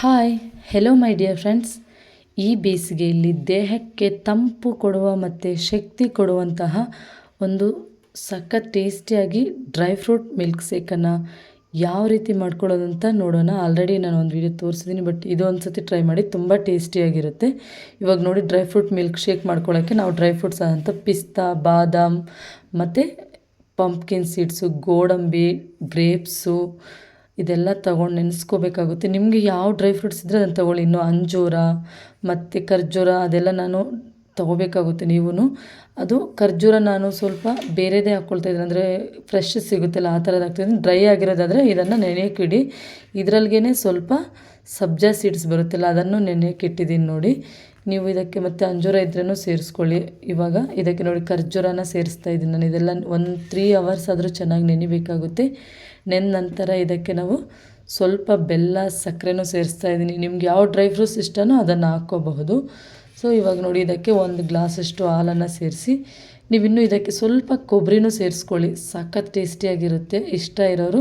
Hi hello my dear friends ಈ ಬೇಸಿಗೆಯಲ್ಲಿ ದೇಹಕ್ಕೆ ತಂಪು ಕೊಡುವ ಮತ್ತು ಶಕ್ತಿ ಕೊಡುವಂತಹ ಒಂದು ಸಖತ್ ಟೇಸ್ಟಿಯಾಗಿ ಡ್ರೈ ಫ್ರೂಟ್ ಮಿಲ್ಕ್ ಶೇಕನ್ನು ಯಾವ ರೀತಿ ಮಾಡ್ಕೊಳ್ಳೋದು ಅಂತ ನೋಡೋಣ. ಆಲ್ರೆಡಿ ನಾನು ಒಂದು ವೀಡಿಯೋ ತೋರಿಸಿದ್ದೀನಿ ಬಟ್ ಇದು ಒಂದು ಸತಿ ಟ್ರೈ ಮಾಡಿ ತುಂಬ ಟೇಸ್ಟಿಯಾಗಿರುತ್ತೆ. ಇವಾಗ ನೋಡಿ, ಡ್ರೈ ಫ್ರೂಟ್ ಮಿಲ್ಕ್ ಶೇಕ್ ಮಾಡ್ಕೊಳ್ಳೋಕ್ಕೆ ನಾವು ಡ್ರೈ ಫ್ರೂಟ್ಸ್ ಆದಂಥ ಪಿಸ್ತಾ, ಬಾದಾಮ್, ಮತ್ತು ಪಂಪ್ಕಿನ್ ಸೀಡ್ಸು ಗೋಡಂಬಿ ಗ್ರೇಪ್ಸು ಇದೆಲ್ಲ ತೊಗೊಂಡು ನೆನೆಸ್ಕೋಬೇಕಾಗುತ್ತೆ. ನಿಮಗೆ ಯಾವ ಡ್ರೈ ಫ್ರೂಟ್ಸ್ ಇದ್ದರೆ ಅದನ್ನು ತೊಗೊಳ್ಳಿ. ಇನ್ನು ಅಂಜೂರ, ಮತ್ತು ಖರ್ಜೂರ ಅದೆಲ್ಲ ನಾನು ತೊಗೋಬೇಕಾಗುತ್ತೆ ನೀವೂ ಅದು ಖರ್ಜೂರ ನಾನು ಸ್ವಲ್ಪ ಬೇರೆದೇ ಹಾಕ್ಕೊಳ್ತಾ ಇದ್ದೀನಿ. ಅಂದರೆ ಫ್ರೆಶ್ ಸಿಗುತ್ತಲ್ಲ ಆ ಥರದ್ದು ಹಾಕ್ತಿದ್ದೀನಿ ಡ್ರೈ ಆಗಿರೋದಾದರೆ ಇದನ್ನು ನೆನೆಯಕ್ಕಿಡಿ ಇಡಿ. ಇದ್ರಲ್ಗೇ ಸ್ವಲ್ಪ ಸಬ್ಜಾ ಸೀಡ್ಸ್ ಬರುತ್ತಲ್ಲ ಅದನ್ನು ನೆನೆಯೋಕೆ ಇಟ್ಟಿದ್ದೀನಿ ನೋಡಿ. ನೀವು ಇದಕ್ಕೆ ಮತ್ತು ಅಂಜೂರ ಇದ್ರೂ ಸೇರಿಸ್ಕೊಳ್ಳಿ. ಇವಾಗ ಇದಕ್ಕೆ ನೋಡಿ ಖರ್ಜೂರನ ಸೇರಿಸ್ತಾ ಇದ್ದೀನಿ ನಾನು. ಇದೆಲ್ಲ ಒಂದು ತ್ರೀ ಅವರ್ಸ್ ಆದರೂ ಚೆನ್ನಾಗಿ ನೆನಿಬೇಕಾಗುತ್ತೆ. ನೆಂದ ನಂತರ ಇದಕ್ಕೆ ನಾವು ಸ್ವಲ್ಪ ಬೆಲ್ಲ, ಸಕ್ಕರೆನೂ ಸೇರಿಸ್ತಾ ಇದ್ದೀನಿ. ನಿಮ್ಗೆ ಯಾವ ಡ್ರೈ ಫ್ರೂಟ್ಸ್ ಇಷ್ಟನೋ ಅದನ್ನು ಹಾಕ್ಕೋಬಹುದು. ಸೊ ಇವಾಗ ನೋಡಿ, ಇದಕ್ಕೆ ಒಂದು ಗ್ಲಾಸಷ್ಟು ಹಾಲನ್ನು ಸೇರಿಸಿ ನೀವಿನ್ನೂ ಇದಕ್ಕೆ ಸ್ವಲ್ಪ ಕೊಬ್ಬರಿನೂ ಸೇರಿಸ್ಕೊಳ್ಳಿ. ಸಖತ್ ಟೇಸ್ಟಿಯಾಗಿರುತ್ತೆ ಇಷ್ಟ ಇರೋರು.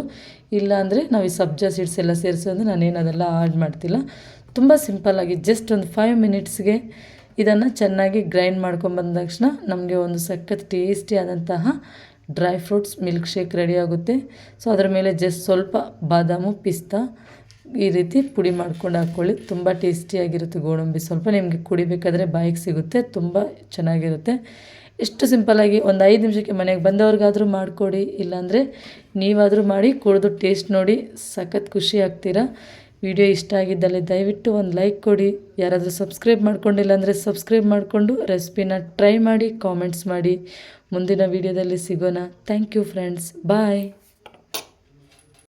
ಇಲ್ಲಾಂದರೆ ನಾವು ಈ ಸಬ್ಜಾ ಸೀಡ್ಸ್ ಎಲ್ಲ ಸೇರಿಸೋದು ನಾನೇನು ಅದೆಲ್ಲ ಆಡ್ ಮಾಡ್ತಿಲ್ಲ. ತುಂಬ ಸಿಂಪಲ್ಲಾಗಿ ಜಸ್ಟ್ ಒಂದು ಫೈವ್ ಮಿನಿಟ್ಸ್ಗೆ ಇದನ್ನು ಚೆನ್ನಾಗಿ ಗ್ರೈಂಡ್ ಮಾಡ್ಕೊಂಬಂದ ತಕ್ಷಣ ನಮಗೆ ಒಂದು ಸಖತ್ ಟೇಸ್ಟಿಯಾದಂತಹ dry fruits milk shake ready ಆಗುತ್ತೆ. ಸೊ ಅದರ ಮೇಲೆ ಜಸ್ಟ್ ಸ್ವಲ್ಪ ಬಾದಾಮು, ಪಿಸ್ತಾ ಈ ರೀತಿ ಪುಡಿ ಮಾಡ್ಕೊಂಡು ಹಾಕ್ಕೊಳ್ಳಿ. ತುಂಬ ಟೇಸ್ಟಿಯಾಗಿರುತ್ತೆ ಗೋಡಂಬಿ. ಸ್ವಲ್ಪ ನಿಮಗೆ ಕುಡಿಬೇಕಾದ್ರೆ ಬಾಯಿಗೆ ಸಿಗುತ್ತೆ, ತುಂಬ ಚೆನ್ನಾಗಿರುತ್ತೆ. ಎಷ್ಟು ಸಿಂಪಲ್ಲಾಗಿ ಒಂದು ಐದು ನಿಮಿಷಕ್ಕೆ ಮನೆಗೆ ಬಂದವ್ರಿಗಾದರೂ ಮಾಡಿಕೊಡಿ, ಇಲ್ಲಾಂದರೆ ನೀವಾದರೂ ಮಾಡಿ ಕುಡಿದು ಟೇಸ್ಟ್ ನೋಡಿ ಸಖತ್ ಖುಷಿ ಆಗ್ತೀರಾ. ವಿಡಿಯೋ ಇಷ್ಟ ಆಗಿದ್ದಲ್ಲಿ ದಯವಿಟ್ಟು ಒಂದು ಲೈಕ್ ಕೊಡಿ. ಯಾರಾದರೂ ಸಬ್ಸ್ಕ್ರೈಬ್ ಮಾಡ್ಕೊಂಡಿಲ್ಲ ಅಂದರೆ ಸಬ್ಸ್ಕ್ರೈಬ್ ಮಾಡಿಕೊಂಡು ರೆಸಿಪಿನ ಟ್ರೈ ಮಾಡಿ, ಕಾಮೆಂಟ್ಸ್ ಮಾಡಿ. ಮುಂದಿನ ವೀಡಿಯೋದಲ್ಲಿ ಸಿಗೋಣ. Thank you friends. ಬಾಯ್.